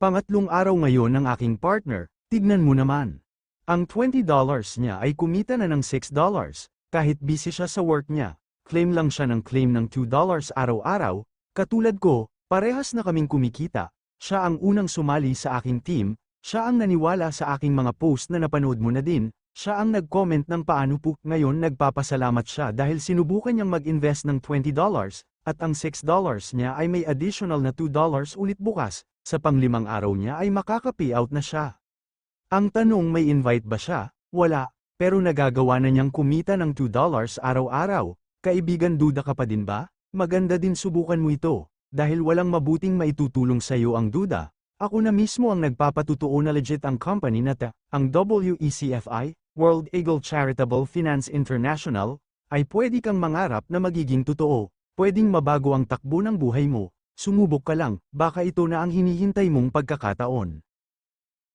Pangatlong araw ngayon ng aking partner, tignan mo naman. Ang $20 niya ay kumita na ng $6. Kahit busy siya sa work niya, claim lang siya ng claim ng $2 araw-araw, katulad ko, parehas na kaming kumikita. Siya ang unang sumali sa aking team, siya ang naniwala sa aking mga post na napanood mo na din, siya ang nag-comment ng paano po, ngayon nagpapasalamat siya dahil sinubukan niyang mag-invest ng $20, at ang $6 niya ay may additional na $2 ulit bukas, sa panglimang araw niya ay makaka-payout na siya. Ang tanong may invite ba siya? Wala, pero nagagawa na niyang kumita ng $2 araw-araw. Kaibigan duda ka pa din ba? Maganda din subukan mo ito, dahil walang mabuting maitutulong sa iyo ang duda. Ako na mismo ang nagpapatutuo na legit ang company na ta, ang WECFI, World Eagle Charitable Finance International, ay pwede kang mangarap na magiging totoo. Pwedeng mabago ang takbo ng buhay mo. Sumubok ka lang, baka ito na ang hinihintay mong pagkakataon.